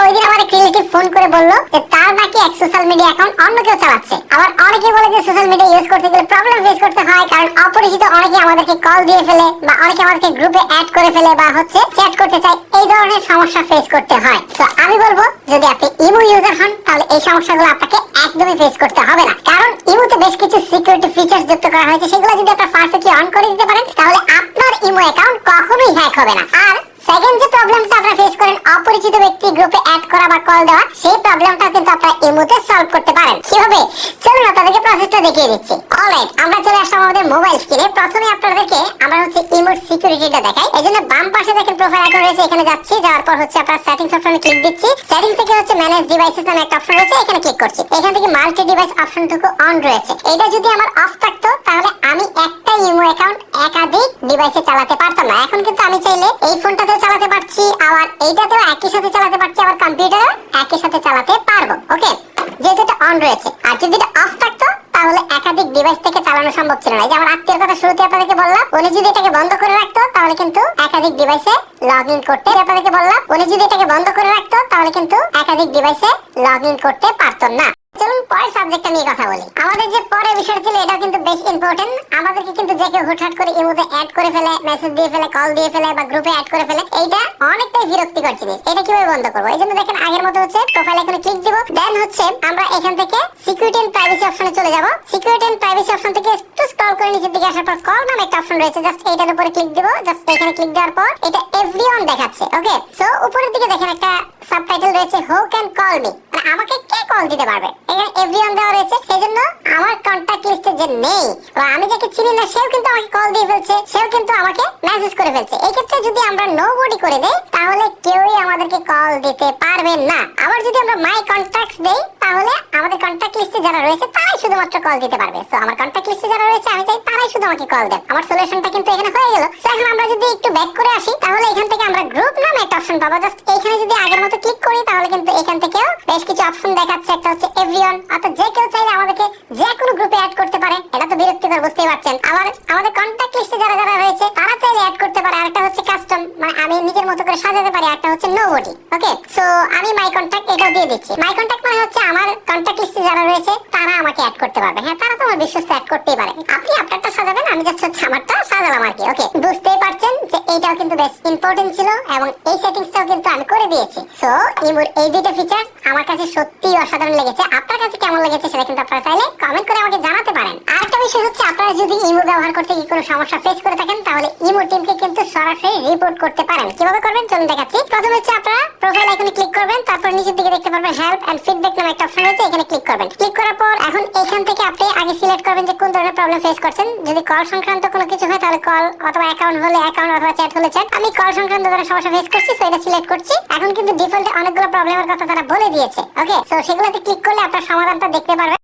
ওই দিন আমার রিলেটিভ ফোন করে বলল যে, তার নাকি এক সোশ্যাল মিডিয়া অ্যাকাউন্ট অন্য কেউ চালাচ্ছে। আবার অনেকে বলে যে সোশ্যাল মিডিয়া ইউজ করতে গেলে প্রবলেম ফেস করতে হয়, কারণ অপরিচিত অনেকে আমাদেরকে কল দিয়ে ফেলে বা অনেকে আমাদেরকে গ্রুপে অ্যাড করে ফেলে বা হচ্ছে চ্যাট করতে চায়, এই ধরনের সমস্যা ফেস করতে হয়। তো আমি বলব, যদি আপনি ইমো ইউজার হন, তাহলে এই সমস্যাগুলো আপনাকে একদমই ফেস করতে হবে না। কারণ ইমোতে বেশ কিছু সিকিউরিটি ফিচার্স যুক্ত করা হয়েছে, সেগুলো যদি আপনারা পারফেক্টলি অন করে দিতে পারেন, তাহলে আপনার ইমো অ্যাকাউন্ট কখনোই হ্যাক হবে না। আর সেকেন্ড যে প্রবলেমটা আপনারা ফেস অপরিচিত ব্যক্তি গ্রুপে অ্যাড করা বা কল দেওয়া, সেই প্রবলেমটা কিন্তু আপনারা ইমোতে সলভ করতে পারেন। কীভাবে? চলুন আপনাদেরকে প্রসেসটা দেখিয়ে দিচ্ছি। অলরাইট আমরা চলে আসলাম আমাদের মোবাইল স্ক্রিনে প্রথমে আপনাদেরকে আমরা হচ্ছে ইমোর সিকিউরিটিটা দেখাই। এজন্য বাম পাশে দেখেন প্রোফাইল আইকন রয়েছে, এখানে যাচ্ছি। যাওয়ার পর হচ্ছে আপনারা সেটিংস অপশনে ক্লিক দিচ্ছি। সেটিংস থেকে হচ্ছে ম্যানেজ ডিভাইসেস নামে একটা অপশন রয়েছে, এখানে ক্লিক করছি। এখান থেকে মাল্টি ডিভাইস অপশনটুকু অন রয়েছে। এটা যদি আমার অফ থাকতো, তাহলে আমি একটা ইমো অ্যাকাউন্ট একাধিক ডিভাইসে চালাতে পারতাম না। এখন কিন্তু আমি চাইলে এই ফোনটাতেও চালাতে পারছি। এইটাতেও একই সাথে চালাতে পারছি আবার কম্পিউটারও একই সাথে চালাতে পারব ওকে যেহেতু এটা অন রয়েছে, আর যদি এটা অফ থাকতো, তাহলে একাধিক ডিভাইস থেকে চালানো সম্ভব ছিল না। এই যে আমার আত্মীয়ের কথা শুরুতে আপনাদেরকে বললাম, উনি যদি এটাকে বন্ধ করে রাখতো, তাহলে কিন্তু একাধিক ডিভাইসে লগ ইন করতে আপনাদেরকে বললাম, উনি যদি এটাকে বন্ধ করে রাখতো, তাহলে কিন্তু একাধিক ডিভাইসে লগ ইন করতে পারতো না। পরের সাবজেক্টটা নিয়ে কথা বলি। আমাদের যে পরের বিষয়টা ছিল এটা কিন্তু বেশ ইম্পর্টেন্ট আমাদেরকে কিন্তু যে কেউ হুটহাট করে ইমোতে অ্যাড করে ফেলে মেসেজ দিয়ে ফেলে কল দিয়ে ফেলে বা গ্রুপে অ্যাড করে ফেলে, এইটা অনেকটাই বিরক্তিকর জিনিস। এটা কীভাবে বন্ধ করব? এই জন্য দেখেন, আগের মতো হচ্ছে প্রোফাইল এখানে ক্লিক দিব। দেন হচ্ছে আমরা এখান থেকে সিকিউরিটি এন্ড প্রাইভেসি অপশনে চলে যাব। সিকিউরিটি এন্ড প্রাইভেসি অপশন থেকে একটু স্ক্রল করে নিচের দিকে আসার পর কল নামে একটা অপশন রয়েছে। জাস্ট এইটার উপরে ক্লিক দিব। জাস্ট এখানে ক্লিক দেওয়ার পর এটা এভরিওয়ান দেখাচ্ছে ওকে সো উপরের দিকে দেখেন একটা সাবটাইটেল রয়েছে হু ক্যান কল মি আমাকে কে দিতে পারবে। এখানে এভরিওয়ান দেওয়া রয়েছে। সেজন্য আমার কন্টাক্ট লিস্টে যে নেই, বা আমি যাকে চিনি না, সেও কিন্তু আমাকে কল দিয়ে ফেলছে, সেও কিন্তু আমাকে মেসেজ করে ফেলছে। এই ক্ষেত্রে যদি আমরা নো বডি করে দেই, তাহলে কেউই আমাদেরকে কল দিতে পারবে না। আবার যদি আমরা মাই কন্টাক্টস দেই, তাহলে আমাদের কন্টাক্ট লিস্টে যারা রয়েছে, তারাই শুধুমাত্র কল দিতে পারবে। সো আমার কন্টাক্ট লিস্টে যারা রয়েছে, আমি চাই তারাই শুধু আমাকে কল দেন। আমার সলিউশনটা কিন্তু এখানে হয়ে গেল। এখন আমরা যদি একটু ব্যাক করে আসি, তাহলে এখান থেকে আমরা গ্রুপ অপশন পাবো। জাস্ট এখানে যদি আগের মতো ক্লিক করি, তাহলে কিন্তু এখান থেকেও বেশ কিছু অপশন দেখাচ্ছে। একটা হচ্ছে এভরিওয়ান অর্থাৎ যে কেউ চাইলে আমাদেরকে যে কোনো গ্রুপে অ্যাড করতে পারে। এটা তো বিরক্তিকর, বুঝতেই পারছেন। আবার আমাদের কন্টাক্ট লিস্টে যারা যারা রয়েছে, তারা চাইলে অ্যাড করতে পারে। আরেকটা হচ্ছে কাস্টম মানে আমি নিজের মতো করে সাজাতে পারি। একটা হচ্ছে নোবডি ওকে সো আমি মাই কন্টাক্ট এটাও দিয়ে দিচ্ছি। মাই কন্টাক্ট মানে হচ্ছে আমার কন্টাক্ট লিস্টে যারা রয়েছে, তারা আমাকে অ্যাড করতে পারবে। হ্যাঁ তারা তো আমার বিশ্বস্ত অ্যাড করতেই পারে। আপনি আপনারটা সাজাবেন, আমি জাস্ট হচ্ছে আমারটা সাজালাম আর কি ওকে বেশ ইম্পর্টেন্ট ছিল এবং এই সেটিংসটাও কিন্তু আমি করে দিয়েছি। সো ইমুর এই দুইটা ফিচার আমার কাছে সত্যিই অসাধারণ লেগেছে। আপনার কাছে কেমন লেগেছে সেটা কিন্তু আপনারা চাইলে কমেন্ট করে আমাকে জানাতে পারেন আরেকটা বিষয় হচ্ছে আপনারা যদি ইমো ব্যবহার করতে গিয়ে কোনো সমস্যা ফেস করে থাকেন, তাহলে ইমো টিমকে কিন্তু সরাসরি রিপোর্ট করতে পারেন। কীভাবে করবেন? চলুন দেখাচ্ছি। প্রথমে হচ্ছে আপনারা প্রোফাইল আইকনে ক্লিক করবেন, তারপর নিচের দিকে দেখতে পারবেন হেল্প এন্ড ফিডব্যাক নামে একটা অপশন রয়েছে, এখানে ক্লিক করবেন। ক্লিক করার পর এখন এখান থেকে আপনি আগে সিলেক্ট করবেন যে কোন ধরনের প্রবলেম ফেস করছেন। যদি কল সংক্রান্ত কোনো কিছু হয়, তাহলে কল অথবা অ্যাকাউন্ট হলে অ্যাকাউন্ট অথবা চ্যাট হলে চ্যাট আমি কল সংক্রান্ত ধরনের সমস্যা ফেস করছি সো এটা সিলেক্ট করছি। এখন কিন্তু ডিফল্টে অনেকগুলো প্রবলেমের কথা তারা বলে দিয়েছে ওকে সো সেগুলোতে ক্লিক করলে আপনার সমাধানটা দেখতে পারবেন।